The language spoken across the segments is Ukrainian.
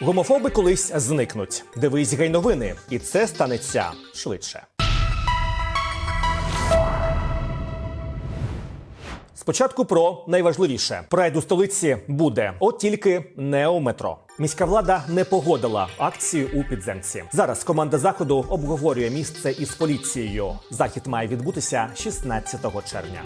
Гомофоби колись зникнуть. Дивись гей-новини, і це станеться швидше. Спочатку про найважливіше: прайд у столиці буде, от тільки не у метро. Міська влада не погодила акцію у підземці. Зараз команда заходу обговорює місце із поліцією. Захід має відбутися 16 червня.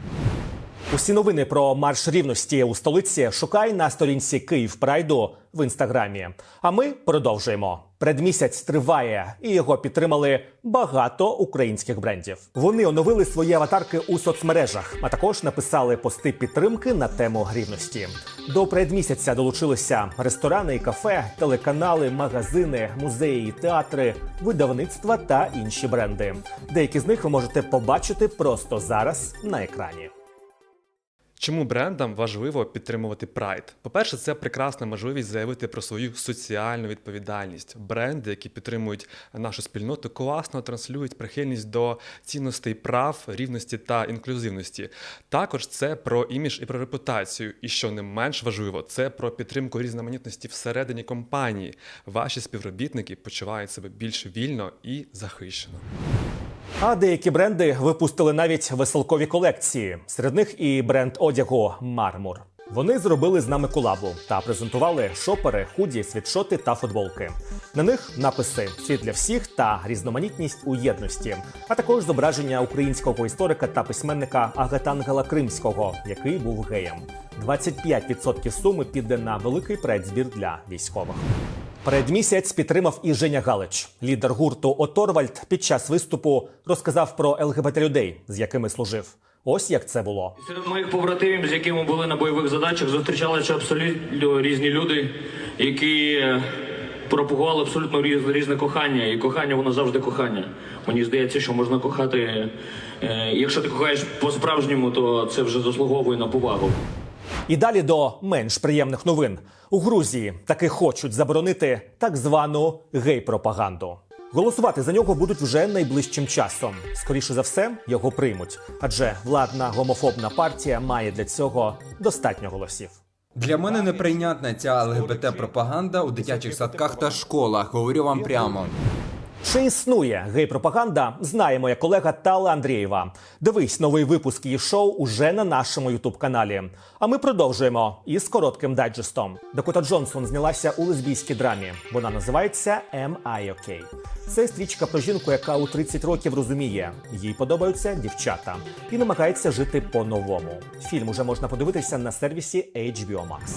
Усі новини про марш рівності у столиці шукай на сторінці Київ Прайду в інстаграмі. А ми продовжуємо. Предмісяць триває, і його підтримали багато українських брендів. Вони оновили свої аватарки у соцмережах, а також написали пости підтримки на тему рівності. До предмісяця долучилися ресторани і кафе, телеканали, магазини, музеї, театри, видавництва та інші бренди. Деякі з них ви можете побачити просто зараз на екрані. Чому брендам важливо підтримувати прайд? По-перше, це прекрасна можливість заявити про свою соціальну відповідальність. Бренди, які підтримують нашу спільноту, класно транслюють прихильність до цінностей прав, рівності та інклюзивності. Також це про імідж і про репутацію. І що не менш важливо, це про підтримку різноманітності всередині компанії. Ваші співробітники почувають себе більш вільно і захищено. А деякі бренди випустили навіть веселкові колекції. Серед них і бренд одягу Мармур. Вони зробили з нами колабу та презентували шопери, худі, світшоти та футболки. На них написи «Світ для всіх та різноманітність у єдності, а також зображення українського історика та письменника Агатангела Кримського, який був геєм. 25% суми піде на великий предзбір для військових. Передмісяць підтримав і Женя Галич. Лідер гурту Оторвальд під час виступу розказав про ЛГБТ людей, з якими служив. Ось як це було. Серед моїх побратимів, з якими були на бойових задачах, зустрічалися абсолютно різні люди, які е, пропагували абсолютно різне кохання. І кохання воно завжди кохання. Мені здається, що можна кохати. е, Якщо ти кохаєш по-справжньому, то це вже заслуговує на повагу. І далі до менш приємних новин. У Грузії таки хочуть заборонити так звану гей-пропаганду. Голосувати за нього будуть вже найближчим часом. Скоріше за все, його приймуть, адже владна гомофобна партія має для цього достатньо голосів. Для мене неприйнятна ця ЛГБТ-пропаганда у дитячих садках та школах. Говорю вам прямо. Чи існує гей-пропаганда? Знає моя колега Тала Андрієва. Дивись новий випуск її шоу уже на нашому ютуб-каналі. А ми продовжуємо із коротким дайджестом. Дакота Джонсон знялася у лесбійській драмі. Вона називається «Am OK?». Це стрічка про жінку, яка у 30 років розуміє, їй подобаються дівчата і намагається жити по-новому. Фільм уже можна подивитися на сервісі HBO Max.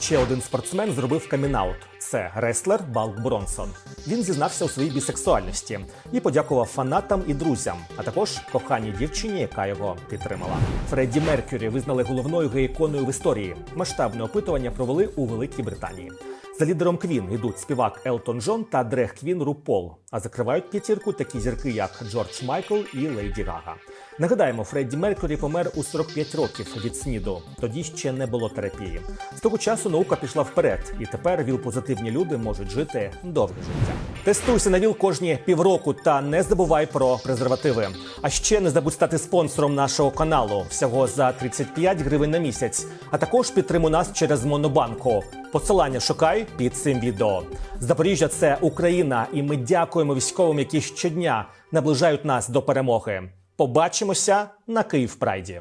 Ще один спортсмен зробив камінаут. Це реслер Балк Бронсон. Він зізнався у своїй бісексуальності і подякував фанатам і друзям, а також коханій дівчині, яка його підтримала. Фредді Меркюрі визнали головною гей-іконою в історії. Масштабне опитування провели у Великій Британії. За лідером Квін йдуть співак Елтон Джон та дрег Квін Рупол. А закривають п'ятірку такі зірки, як Джордж Майкл і Лейді Гага. Нагадаємо, Фредді Меркюрі помер у 45 років від СНІДу. Тоді ще не було терапії. З того часу наука пішла вперед, і тепер віл-позитивні люди можуть жити довге життя. Тестуйся на ВІЛ кожні півроку та не забувай про презервативи. А ще не забудь стати спонсором нашого каналу всього за 35 гривень на місяць. А також підтримуй нас через Монобанку. Посилання шукай під цим відео. Запоріжжя це Україна, і ми дякуємо військовим, які щодня наближають нас до перемоги. Побачимося на Київ Прайді.